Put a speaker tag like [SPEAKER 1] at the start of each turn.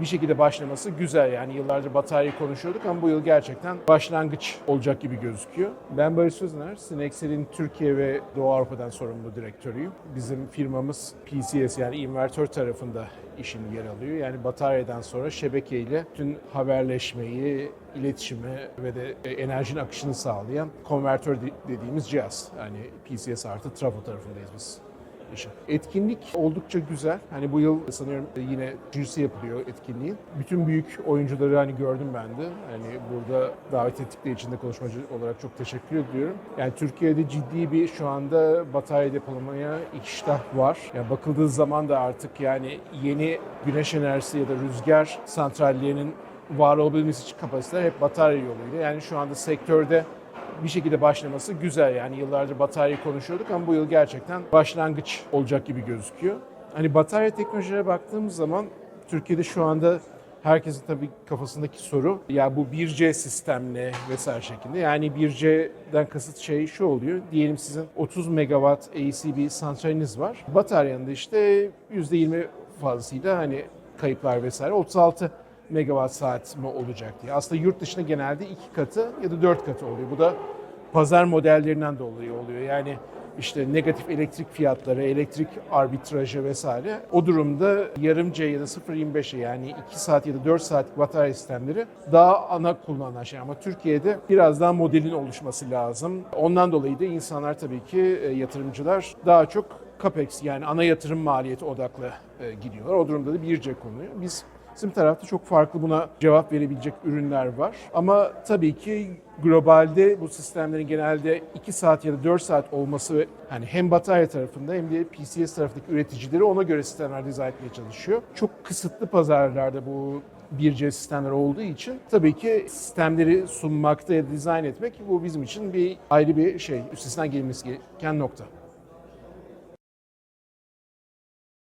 [SPEAKER 1] bir şekilde başlaması güzel. Yani yıllardır batarya konuşuyorduk ama bu yıl gerçekten başlangıç olacak gibi gözüküyor. Ben Barış Sözner, Sinexel'in Türkiye ve Doğu Avrupa'dan sorumlu direktörüyüm. Bizim firmamız PCS yani invertör tarafında işin yer alıyor. Yani bataryadan sonra şebekeyle tüm haberleşmeyi, iletişimi ve de enerjinin akışını sağlayan konvertör de- dediğimiz cihaz. Yani PCS artı trafo tarafındayız biz işin. Etkinlik oldukça güzel. Hani bu yıl sanıyorum yine üçüncüsü yapılıyor etkinliğin. Bütün büyük oyuncuları hani gördüm ben de. Hani burada davet ettikleri için de konuşmacı olarak çok teşekkür ediyorum. Yani Türkiye'de ciddi bir şu anda batarya depolamaya iştah var. Yani bakıldığı zaman da artık yani yeni güneş enerjisi ya da rüzgar santrallerinin var olabilmesi için kapasiteler hep batarya yoluyla. Yani şu anda sektörde bir şekilde başlaması güzel. Yani yıllardır batarya konuşuyorduk ama bu yıl gerçekten başlangıç olacak gibi gözüküyor. Hani batarya teknolojilere baktığımız zaman Türkiye'de şu anda herkesin tabii kafasındaki soru ya bu 1C sistemle vesaire şeklinde. Yani 1C'den kasıt şey şu oluyor. Diyelim sizin 30 megawatt ACB santraliniz var. Bataryanın da işte %20 fazlasıyla hani kayıplar vesaire 36 megawatt saat mi olacak diye. Aslında yurt dışında genelde iki katı ya da dört katı oluyor. Bu da pazar modellerinden dolayı oluyor. Yani işte negatif elektrik fiyatları, elektrik arbitrajı vesaire. O durumda yarım C ya da 0.25'e yani 2 saat ya da 4 saatlik batarya sistemleri daha ana kullanılan şey. Ama Türkiye'de biraz daha modelin oluşması lazım. Ondan dolayı da insanlar tabii ki e, yatırımcılar daha çok CAPEX yani ana yatırım maliyeti odaklı e, gidiyorlar. O durumda da bir C konuluyor. Biz Bizim tarafta çok farklı buna cevap verebilecek ürünler var. Ama tabii ki globalde bu sistemlerin genelde 2 saat ya da 4 saat olması ve hani hem batarya tarafında hem de PCS tarafındaki üreticileri ona göre sistemler dizayn etmeye çalışıyor. Çok kısıtlı pazarlarda bu 1C sistemler olduğu için tabii ki sistemleri sunmakta ya dizayn etmek bu bizim için bir ayrı bir şey, üstesinden gelinmesi gereken nokta.